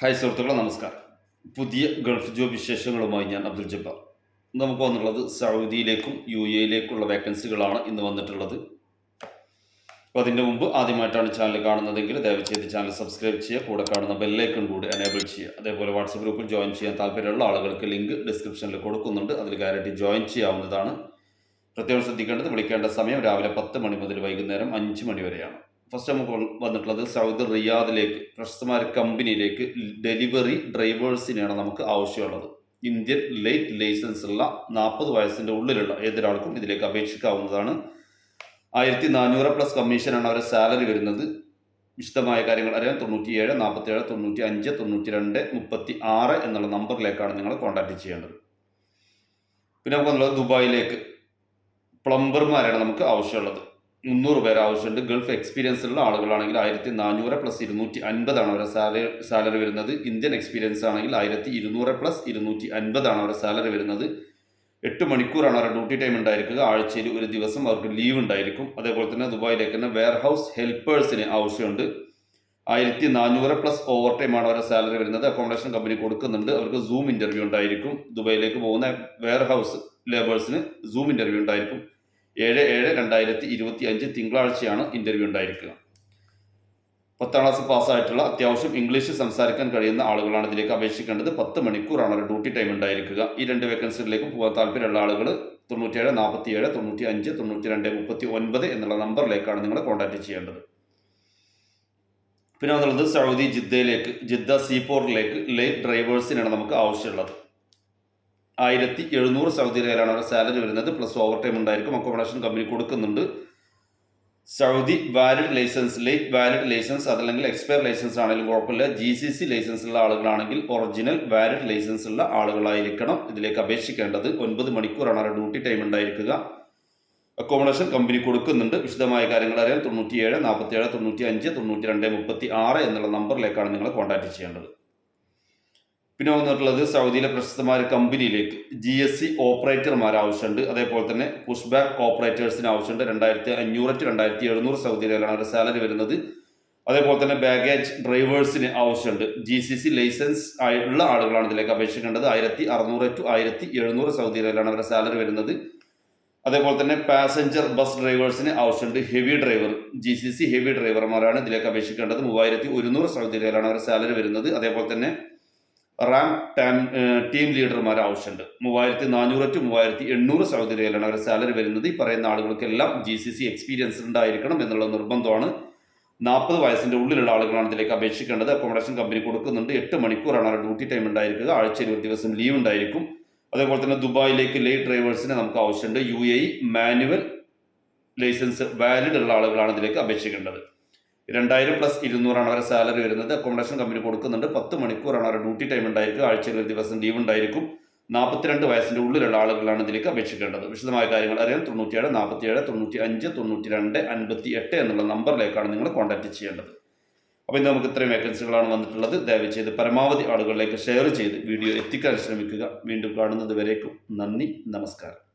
Hi സുഹൃത്തുക്കളെ നമസ്കാരം. പുതിയ ഗൾഫ് ജോബ് വിശേഷങ്ങളുമായി ഞാൻ അബ്ദുൽ ജബ്ബാർ. നമുക്ക് വന്നിട്ടുള്ളത് സൗദിയിലേക്കും യു എയിലേക്കുള്ള വേക്കൻസികളാണ് ഇന്ന് വന്നിട്ടുള്ളത്. അപ്പോൾ അതിന്റെ മുമ്പ് ആദ്യമായിട്ടാണ് ചാനൽ കാണുന്നതെങ്കിൽ ദയവ് ചെയ്ത് ചാനൽ സബ്സ്ക്രൈബ് ചെയ്യുക കൂടെ കാണുന്ന ബെല്ലൈക്കൺ കൂടി എനേബിൾ ചെയ്യുക. അതേപോലെ വാട്സപ്പ് ഗ്രൂപ്പിൽ ജോയിൻ ചെയ്യാൻ താല്പര്യമുള്ള ആളുകൾക്ക് ലിങ്ക് ഡിസ്ക്രിപ്ഷനിൽ കൊടുക്കുന്നുണ്ട്. അതിൽ കയറിയിട്ട് ജോയിൻ ചെയ്യാവുന്നതാണ്. പ്രത്യേകം ശ്രദ്ധിക്കേണ്ടത് വിളിക്കേണ്ട സമയം രാവിലെ പത്ത് മണി മുതൽ വൈകുന്നേരം അഞ്ച് മണി വരെയാണ്. ഫസ്റ്റ് നമുക്ക് വന്നിട്ടുള്ളത് സൗദി റിയാദിലേക്ക് പ്രശസ്തമായ കമ്പനിയിലേക്ക് ഡെലിവറി ഡ്രൈവേഴ്സിനെയാണ് നമുക്ക് ആവശ്യമുള്ളത്. ഇന്ത്യൻ ലൈറ്റ് ലൈസൻസ് ഉള്ള നാൽപ്പത് വയസ്സിന്റെ ഉള്ളിലുള്ള ഏതൊരാൾക്കും ഇതിലേക്ക് അപേക്ഷിക്കാവുന്നതാണ്. ആയിരത്തി നാനൂറ് പ്ലസ് കമ്മീഷനാണ് അവരുടെ സാലറി വരുന്നത്. വിശദമായ കാര്യങ്ങൾ അറിയാൻ തൊണ്ണൂറ്റിയേഴ് നാൽപ്പത്തേഴ് തൊണ്ണൂറ്റി അഞ്ച് തൊണ്ണൂറ്റി രണ്ട് മുപ്പത്തി ആറ് എന്നുള്ള നമ്പറിലേക്കാണ് നിങ്ങൾ കോൺടാക്ട് ചെയ്യേണ്ടത്. പിന്നെ നമുക്ക് ദുബായിലേക്ക്. പ്ലംബർമാരാണ് നമുക്ക് ആവശ്യമുള്ളത്. മുന്നൂറ് പേർ ആവശ്യമുണ്ട്. ഗൾഫ് എക്സ്പീരിയൻസ് ഉള്ള ആളുകളാണെങ്കിൽ ആയിരത്തി നാനൂറ് പ്ലസ് ഇരുന്നൂറ്റി അൻപതാണ് അവരുടെ സാലറി സാലറി വരുന്നത്. ഇന്ത്യൻ എക്സ്പീരിയൻസ് ആണെങ്കിൽ ആയിരത്തി ഇരുന്നൂറ് പ്ലസ് ഇരുന്നൂറ്റി അൻപതാണ് അവരുടെ സാലറി വരുന്നത്. എട്ട് മണിക്കൂറാണ് അവരുടെ ഡ്യൂട്ടി ടൈം ഉണ്ടായിരിക്കുക. ആഴ്ചയിൽ ഒരു ദിവസം അവർക്ക് ലീവ് ഉണ്ടായിരിക്കും. അതേപോലെ തന്നെ ദുബായിലേക്ക് തന്നെ വെയർ ഹൗസ് ഹെൽപ്പേഴ്സിന് ആവശ്യമുണ്ട്. ആയിരത്തി നാനൂറ് പ്ലസ് ഓവർ ആണ് അവരുടെ സാലറി വരുന്നത്. അക്കോമഡേഷൻ കമ്പനി കൊടുക്കുന്നുണ്ട്. അവർക്ക് സൂം ഇന്റർവ്യൂ ഉണ്ടായിരിക്കും. ദുബായിലേക്ക് പോകുന്ന വെയർ ഹൗസ് ലേബേഴ്സിന് സൂം ഇന്റർവ്യൂ ഉണ്ടായിരിക്കും. ഏഴ് ഏഴ് രണ്ടായിരത്തി ഇരുപത്തി അഞ്ച് തിങ്കളാഴ്ചയാണ് ഇന്റർവ്യൂ ഉണ്ടായിരിക്കുക. പത്താം ക്ലാസ് പാസ്സായിട്ടുള്ള അത്യാവശ്യം ഇംഗ്ലീഷ് സംസാരിക്കാൻ കഴിയുന്ന ആളുകളാണ് ഇതിലേക്ക് അപേക്ഷിക്കേണ്ടത്. പത്ത് മണിക്കൂറാണ് ഒരു ഡ്യൂട്ടി ടൈം ഉണ്ടായിരിക്കുക. ഈ രണ്ട് വേക്കൻസികളിലേക്ക് പോകാൻ താല്പര്യമുള്ള ആളുകൾ തൊണ്ണൂറ്റേഴ് നാൽപ്പത്തി ഏഴ് തൊണ്ണൂറ്റി അഞ്ച് തൊണ്ണൂറ്റി രണ്ട് മുപ്പത്തി ഒൻപത് എന്നുള്ള നമ്പറിലേക്കാണ് നിങ്ങൾ കോൺടാക്ട് ചെയ്യേണ്ടത്. പിന്നെ വന്നുള്ളത് സൗദി ജിദ്ദയിലേക്ക് ജിദ്ദ സീപോർട്ടിലേക്ക് ലൈറ്റ് ഡ്രൈവേഴ്സിനാണ് നമുക്ക് ആവശ്യമുള്ളത്. ആയിരത്തി എഴുന്നൂറ് സൗദി റിയാലാണ് അവരുടെ സാലറി വരുന്നത്. പ്ലസ് ഓവർ ടൈം ഉണ്ടായിരിക്കും. അക്കോമഡേഷൻ കമ്പനി കൊടുക്കുന്നുണ്ട്. Saudi valid license late valid license അതല്ലെങ്കിൽ എക്സ്പയർ ലൈസൻസ് ആണെങ്കിലും കുഴപ്പമില്ല. ജി സി സി ലൈസൻസ് ഉള്ള ആളുകളാണെങ്കിൽ ഒറിജിനൽ വാലിഡ് ലൈസൻസ് ഉള്ള ആളുകളായിരിക്കണം ഇതിലേക്ക് അപേക്ഷിക്കേണ്ടത്. ഒൻപത് മണിക്കൂറാണ് അവരുടെ ഡ്യൂട്ടി ടൈം ഉണ്ടായിരിക്കുക. അക്കോമഡേഷൻ കമ്പനി കൊടുക്കുന്നുണ്ട്. വിശദമായ കാര്യങ്ങൾ അറിയാൻ തൊണ്ണൂറ്റിയേഴ് നാൽപ്പത്തിയേഴ് തൊണ്ണൂറ്റി അഞ്ച് തൊണ്ണൂറ്റി രണ്ട് മുപ്പത്തി ആറ് എന്നുള്ള നമ്പറിലേക്കാണ് നിങ്ങൾ കോൺടാക്ട് ചെയ്യേണ്ടത്. പിന്നെ വന്നിട്ടുള്ളത് സൗദിയിലെ പ്രശസ്തമായ കമ്പനിയിലേക്ക് ജി എസ് സി ഓപ്പറേറ്റർമാർ ആവശ്യമുണ്ട്. അതേപോലെ തന്നെ പുഷ് ബാക്ക് ഓപ്പറേറ്റേഴ്സിന് ആവശ്യമുണ്ട്. രണ്ടായിരത്തി അഞ്ഞൂറ് ടു രണ്ടായിരത്തി എഴുന്നൂറ് സൗദി റിയാലാണ് അവരുടെ സാലറി വരുന്നത്. അതേപോലെ തന്നെ ബാഗേജ് ഡ്രൈവേഴ്സിന് ആവശ്യമുണ്ട്. ജി സി സി ലൈസൻസ് ഉള്ള ആളുകളാണ് ഇതിലേക്ക് അപേക്ഷിക്കേണ്ടത്. ആയിരത്തി അറുന്നൂറ് ടു ആയിരത്തി എഴുന്നൂറ് സൗദി റിയാലാണ് അവരുടെ സാലറി വരുന്നത്. അതേപോലെ തന്നെ പാസഞ്ചർ ബസ് ഡ്രൈവേഴ്സിന് ആവശ്യമുണ്ട്. Heavy driver G C C heavy ഡ്രൈവർമാരാണ് ഇതിലേക്ക് അപേക്ഷിക്കേണ്ടത്. മൂവായിരത്തി ഒരുന്നൂറ് സൗദി റിയാലാണ് അവരുടെ സാലറി വരുന്നത്. അതേപോലെ തന്നെ റാം ടാൻ ടീം ലീഡർമാർ ആവശ്യമുണ്ട്. മൂവായിരത്തി നാനൂറ് ടു മൂവായിരത്തി എണ്ണൂറ് സൗദി റിയലാണ് അവരുടെ സാലറി വരുന്നത്. ഈ പറയുന്ന ആളുകൾക്കെല്ലാം ജി സി സി എക്സ്പീരിയൻസ് ഉണ്ടായിരിക്കണം എന്നുള്ള നിർബന്ധമാണ്. നാൽപ്പത് വയസ്സിന്റെ ഉള്ളിലുള്ള ആളുകളാണ് ഇതിലേക്ക് അപേക്ഷിക്കേണ്ടത്. അക്കോമഡേഷൻ കമ്പനി കൊടുക്കുന്നുണ്ട്. എട്ട് മണിക്കൂറാണ് അവരുടെ ഡ്യൂട്ടി ടൈം ഉണ്ടായിരിക്കുക. ആഴ്ചയിൽ ഒരു ദിവസം ലീവ് ഉണ്ടായിരിക്കും. അതേപോലെ തന്നെ ദുബായിലേക്ക് ലേ ഡ്രൈവേഴ്സിന് നമുക്ക് ആവശ്യമുണ്ട്. U A manual license valid ഉള്ള ആളുകളാണ് ഇതിലേക്ക് അപേക്ഷിക്കേണ്ടത്. രണ്ടായിരം പ്ലസ് ഇരുന്നൂറാണ് അവരുടെ സാലറി വരുന്നത്. അക്കോമഡേഷൻ കമ്പനി കൊടുക്കുന്നുണ്ട്. പത്ത് മണിക്കൂറാണ് അവരുടെ ഡ്യൂട്ടി ടൈം ഉണ്ടായിരിക്കുക. ആഴ്ചയിൽ ഒരു ദിവസം ലീവ് ഉണ്ടായിരിക്കും. നാൽപ്പത്തിരണ്ട് വയസ്സിന്റെ ഉള്ളിലുള്ള ആളുകളാണ് ഇതിലേക്ക് അപേക്ഷിക്കേണ്ടത്. വിശദമായ കാര്യങ്ങൾ അറിയാൻ തൊണ്ണൂറ്റിയേഴ് നാൽപ്പത്തിയേഴ് തൊണ്ണൂറ്റി അഞ്ച് തൊണ്ണൂറ്റി രണ്ട് അൻപത്തി എട്ട് എന്നുള്ള നമ്പറിലേക്കാണ് നിങ്ങൾ കോൺടാക്ട് ചെയ്യേണ്ടത്. അപ്പോൾ ഇന്ന് നമുക്ക് ഇത്രയും വേക്കൻസികളാണ് വന്നിട്ടുള്ളത്. ദയവ് ചെയ്ത് പരമാവധി ആളുകളിലേക്ക് ഷെയർ ചെയ്ത് വീഡിയോ എത്തിക്കാൻ ശ്രമിക്കുക. വീണ്ടും കാണുന്നത് വരേക്കും നന്ദി നമസ്കാരം.